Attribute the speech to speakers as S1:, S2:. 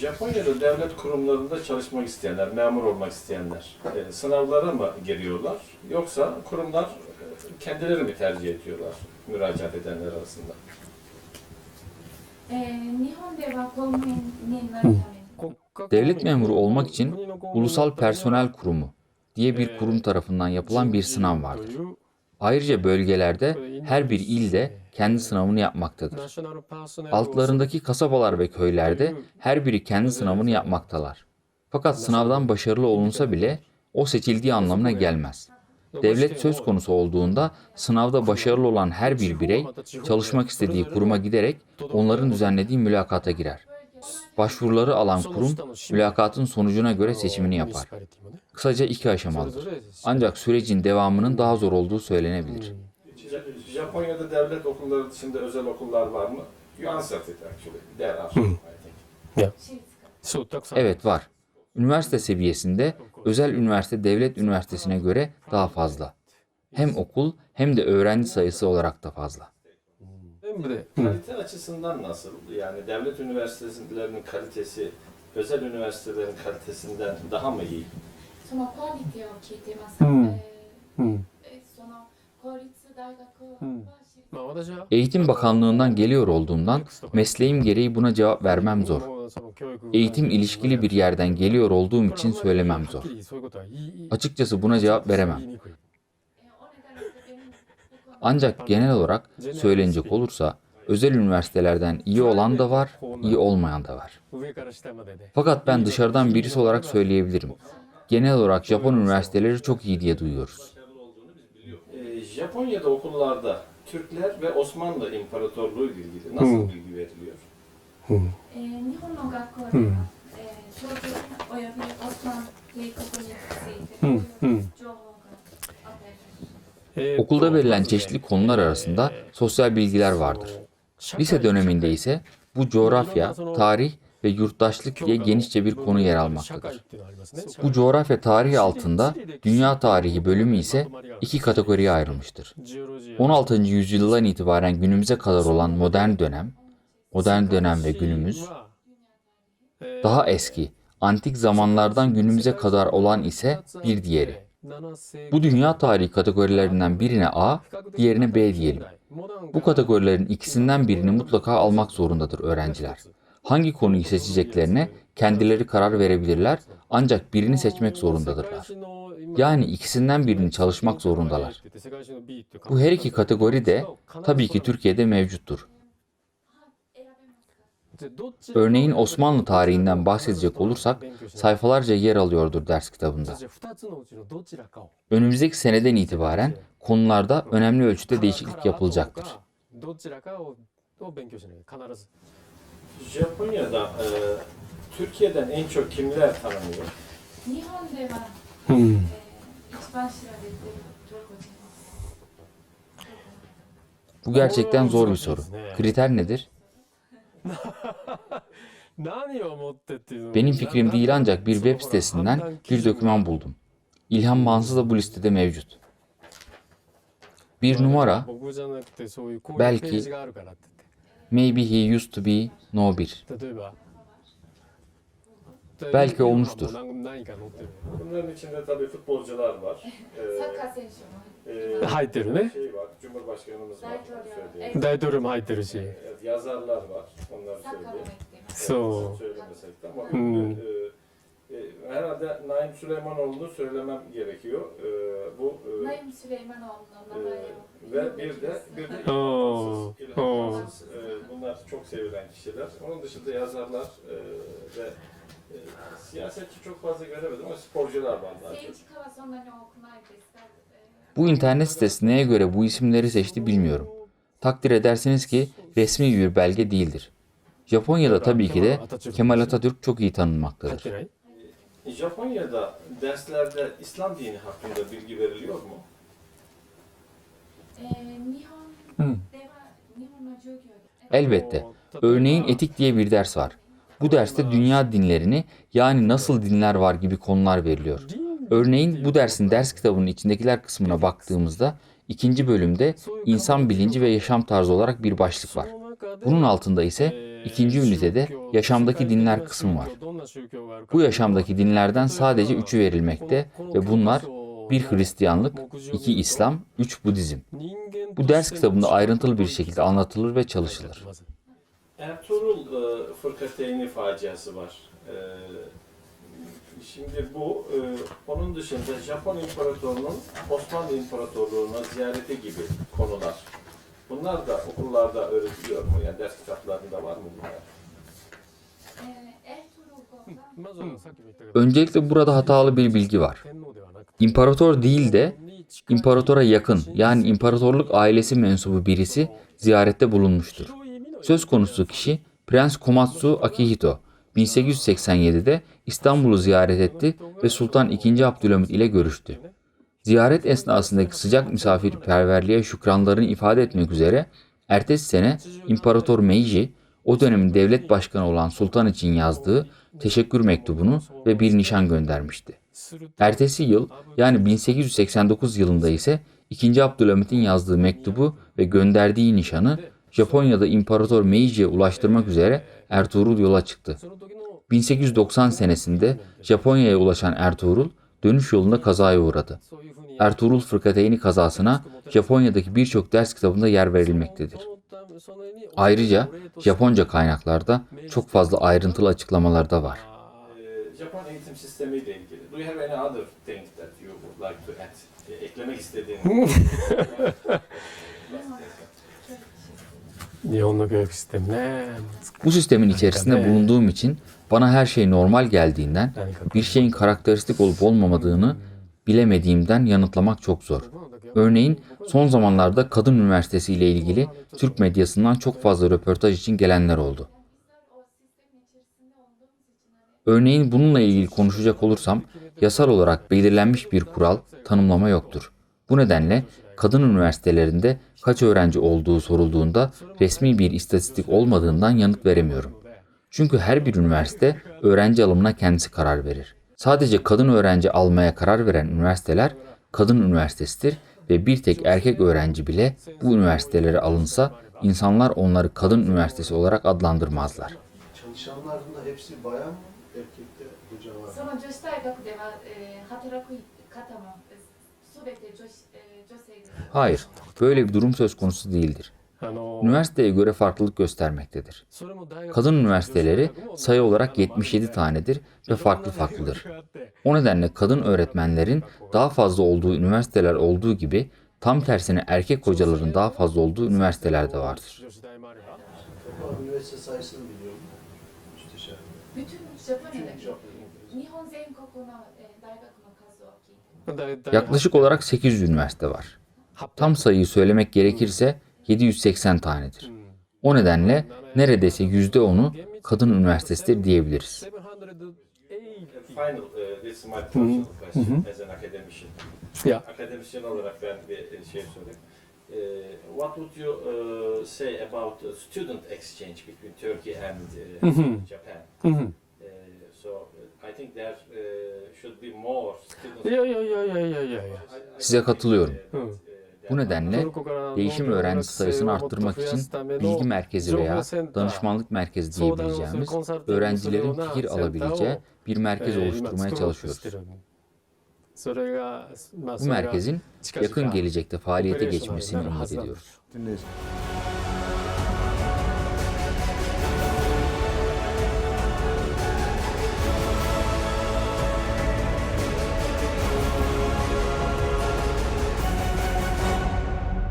S1: Japonya'da devlet kurumlarında çalışmak isteyenler, memur olmak isteyenler e, sınavlara mı giriyorlar yoksa kurumlar e, kendileri mi tercih ediyorlar müracaat edenler arasında?
S2: えー日本では公務員になるために
S3: Devlet memuru olmak için Ulusal Personel Kurumu diye bir kurum tarafından yapılan bir sınav vardır. Ayrıca bölgelerde her bir ilde kendi sınavını yapmaktadır. Altlarındaki kasabalar ve köylerde her biri kendi sınavını yapmaktalar. Fakat sınavdan başarılı olunsa bile o seçildiği anlamına gelmez. Devlet söz konusu olduğunda sınavda başarılı olan her bir birey çalışmak istediği kuruma giderek onların düzenlediği mülakata girer. Başvuruları alan kurum mülakatın sonucuna göre seçimini yapar kısaca iki aşamalıdır. Ancak sürecin devamının daha zor olduğu söylenebilir.
S1: Hmm. Japonya'da devlet okulları dışında özel okullar var mı?
S4: Hmm.
S3: Evet var. Üniversite seviyesinde özel üniversite devlet üniversitesine göre daha fazla. Hem okul hem de öğrenci sayısı olarak da fazla.
S4: Emre, hmm.
S1: kalite açısından nasıl? Yani devlet üniversitelerinin kalitesi özel üniversitelerin kalitesinden daha mı iyi?
S2: そのクオリティを聞いています、
S4: うん
S2: えー
S4: うん
S2: えその公立大学は
S4: うん
S2: 私立
S4: まあ、私は
S3: Eğitim Bakanlığından geliyor olduğumdan mesleğim gereği buna cevap vermem zor.
S4: もうその教育
S3: Eğitim ilişkili bir yerden geliyor olduğum için söylemem zor.
S4: はっきりそういうことは言い言い
S3: Açıkçası buna cevap
S4: 言い
S3: veremem.
S4: にくい
S2: えお願いしてみる
S3: Ancak genel olarak söylenecek olursa özel üniversitelerden iyi olan da var, iyi olmayan da var.
S4: 上から下までで
S3: Fakat ben dışarıdan birisi olarak söyleyebilirim. genel olarak Japon üniversiteleri çok iyi diye duyuyoruz.
S1: Ee, Japonya'da okullarda Türkler ve Osmanlı İmparatorluğu ile nasıl
S4: hmm.
S1: bilgi veriliyor?
S4: Hmm. Hmm. Hmm.
S3: Okulda verilen çeşitli konular arasında sosyal bilgiler vardır. Lise döneminde ise bu coğrafya, tarih ve yurttaşlık diye genişçe bir konu yer almaktadır. Bu coğrafya tarihi altında dünya tarihi bölümü ise iki kategoriye ayrılmıştır. 16. yüzyıldan itibaren günümüze kadar olan modern dönem, modern dönem ve günümüz, daha eski, antik zamanlardan günümüze kadar olan ise bir diğeri. Bu dünya tarihi kategorilerinden birine A, diğerine B diyelim. Bu kategorilerin ikisinden birini mutlaka almak zorundadır öğrenciler. Hangi konuyu seçeceklerine kendileri karar verebilirler ancak birini seçmek zorundadırlar. Yani ikisinden birini çalışmak zorundalar. Bu her iki kategori de tabii ki Türkiye'de mevcuttur. Örneğin Osmanlı tarihinden bahsedecek olursak sayfalarca yer alıyordur ders kitabında. Önümüzdeki seneden itibaren konularda önemli ölçüde değişiklik yapılacaktır.
S1: Japonya'da e, Türkiye'den en çok kimler tanınıyor?
S2: 日本では、
S4: うん
S2: えー一番知られているトルコ人
S3: Bu gerçekten zor bir soru. Kriter nedir?
S4: 何をもってっていうの
S3: Benim fikrim değil ancak bir web sitesinden bir doküman buldum. İlhan Mansız da bu listede mevcut. Bir numara
S4: 僕じゃなくてそういうこういう
S3: belki
S4: ページがあるからって
S3: Maybe he used to be no 1. Belki olmuştur.
S1: Bunların içinde tabii futbolcular var.
S2: Ee,
S1: e,
S4: Hayderu ne?
S1: Şey var, Cumhurbaşkanımız var.
S4: Daidorum Hayderu
S1: şey. Yazarlar var. Onları söyleyeyim.
S4: So.
S1: Söylemesek de ama.
S4: Hmm.
S1: E, herhalde Naim Süleymanoğlu'nu söylemem gerekiyor. E, bu e,
S2: Naim Süleymanoğlu'na
S1: e, ve bir de bir de
S4: Oo.
S1: İlhan e, bunlar çok sevilen kişiler. Onun dışında yazarlar e, ve e, siyasetçi çok fazla göremedim ama sporcular var daha çok.
S2: Seyirci kavasonlarını okumaya e,
S3: bu internet sitesi neye göre bu isimleri seçti bilmiyorum. Takdir edersiniz ki resmi bir belge değildir. Japonya'da tabii ki de Kemal Atatürk çok iyi tanınmaktadır.
S4: てない
S1: Japonya'da derslerde İslam dini hakkında bilgi veriliyor mu?
S2: ーえー日本
S4: うん
S2: では日本の授業で、
S3: Elbette. Örneğin etik diye bir ders var. Bu derste dünya dinlerini yani nasıl dinler var gibi konular veriliyor. Örneğin bu dersin ders kitabının içindekiler kısmına baktığımızda ikinci bölümde insan bilinci ve yaşam tarzı olarak bir başlık var. Bunun altında ise İkinci ünitede yaşamdaki dinler kısmı var. Bu yaşamdaki dinlerden sadece üçü verilmekte ve bunlar bir Hristiyanlık, iki İslam, üç Budizm. Bu ders kitabında ayrıntılı bir şekilde anlatılır ve çalışılır.
S1: Ertuğrul e, fırkateyni faciası var. E, şimdi bu e, onun dışında Japon İmparatorluğu'nun Osmanlı İmparatorluğu'na ziyareti gibi konular. Bunlar da okullarda öğretiliyor mu? Yani ders kitaplarında var mı bunlar?
S3: Öncelikle burada hatalı bir bilgi var. İmparator değil de imparatora yakın yani imparatorluk ailesi mensubu birisi ziyarette bulunmuştur. Söz konusu kişi Prens Komatsu Akihito 1887'de İstanbul'u ziyaret etti ve Sultan II. Abdülhamit ile görüştü. Ziyaret esnasındaki sıcak misafirperverliğe şükranlarını ifade etmek üzere ertesi sene İmparator Meiji o dönemin devlet başkanı olan sultan için yazdığı teşekkür mektubunu ve bir nişan göndermişti. Ertesi yıl yani 1889 yılında ise 2. Abdülhamit'in yazdığı mektubu ve gönderdiği nişanı Japonya'da İmparator Meiji'ye ulaştırmak üzere Ertuğrul yola çıktı. 1890 senesinde Japonya'ya ulaşan Ertuğrul dönüş yolunda kazaya uğradı. Ertuğrul Fırkateyni kazasına Japonya'daki birçok ders kitabında yer verilmektedir. Ayrıca Japonca kaynaklarda çok fazla ayrıntılı açıklamalar da var.
S1: Japon eğitim sistemiyle ilgili. Do you have any other thing that you would like to add? E, eklemek
S4: istediğiniz.
S3: Bu sistemin içerisinde bulunduğum için bana her şey normal geldiğinden bir şeyin karakteristik olup olmamadığını bilemediğimden yanıtlamak çok zor. Örneğin son zamanlarda kadın üniversitesi ile ilgili Türk medyasından çok fazla röportaj için gelenler oldu. Örneğin bununla ilgili konuşacak olursam yasal olarak belirlenmiş bir kural, tanımlama yoktur. Bu nedenle kadın üniversitelerinde kaç öğrenci olduğu sorulduğunda resmi bir istatistik olmadığından yanıt veremiyorum. Çünkü her bir üniversite öğrenci alımına kendisi karar verir. Sadece kadın öğrenci almaya karar veren üniversiteler kadın üniversitesidir ve bir tek erkek öğrenci bile bu üniversitelere alınsa insanlar onları kadın üniversitesi olarak adlandırmazlar.
S5: Çalışanların da hepsi bayan erkekte hoca var.
S2: Sonra coştay kapı de e, hataraku katama. E, e,
S3: Hayır, böyle bir durum söz konusu değildir üniversiteye göre farklılık göstermektedir. Kadın üniversiteleri sayı olarak 77 tanedir ve farklı farklıdır. O nedenle kadın öğretmenlerin daha fazla olduğu üniversiteler olduğu gibi tam tersine erkek hocaların daha fazla olduğu üniversiteler de vardır. Yaklaşık olarak 800 üniversite var. Tam sayıyı söylemek gerekirse 780 tanedir. O nedenle neredeyse %10'u kadın üniversitesidir diyebiliriz.
S1: Akademisyen e, olarak ben bir e, şey söyleyeyim. E, what would you say about student exchange between Turkey and Japan?
S3: Size katılıyorum. Bu nedenle değişim
S4: öğrencisi
S3: sayısını arttırmak için bilgi merkezi veya danışmanlık merkezi diyebileceğimiz öğrencilerin fikir alabileceği bir merkez oluşturmaya çalışıyoruz. Bu merkezin yakın gelecekte faaliyete geçmesini umut ediyoruz.